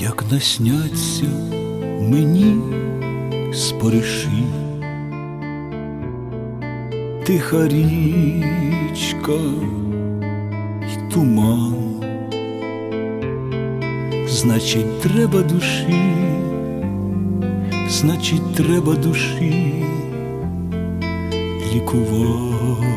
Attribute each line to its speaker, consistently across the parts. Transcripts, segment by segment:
Speaker 1: як насняться мені спориші, тиха річка й туман, значить, треба душі, значить, треба душі лікуватись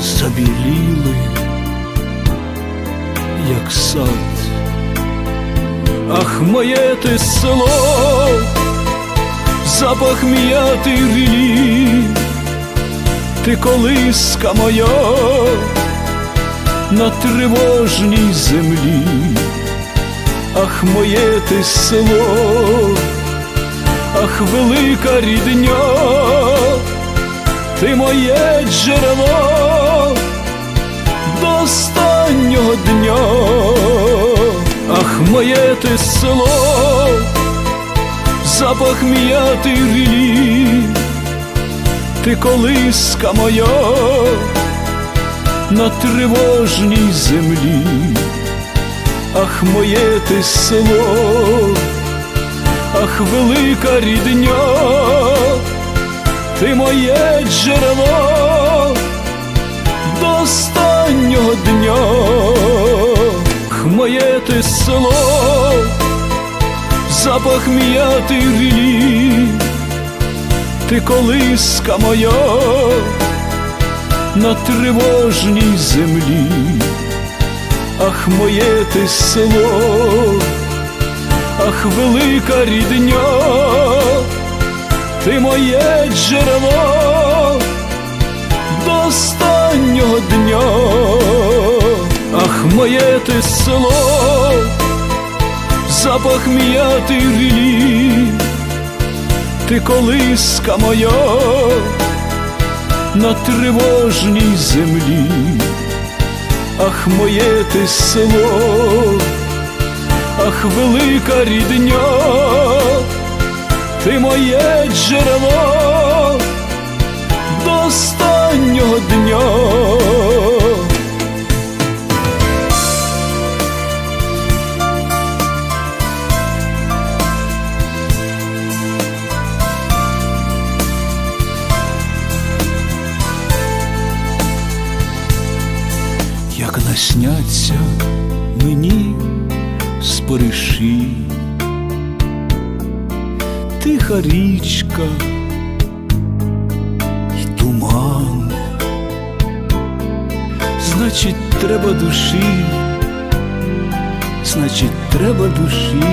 Speaker 1: забіліли, як сад. Ах, моє ти село, запах м'яти рілі, ти колиска моя на тривожній землі, ах, моє ти село, ах, велика рідня ти моє джерело до останнього дня, ах, моє ти село, запах м'яти рілі, ти колиска моя на тривожній землі, ах, моє ти село, ах, велика рідня ти моє джерело до останнього дня, моє ти село, запах м'яти рілі, ти колиска моя на тривожній землі, ах, моє ти село, ах, велика рідня ти моє джерело до останнього дня, ах, моє ти село, запах м'яти рілі, ти колиска моя на тривожній землі, ах, моє ти село, ах, велика рідня ти моє джерело до останнього дня. Як насняться мені спориші тиха річка й туман, значить, треба душі, значить, треба душі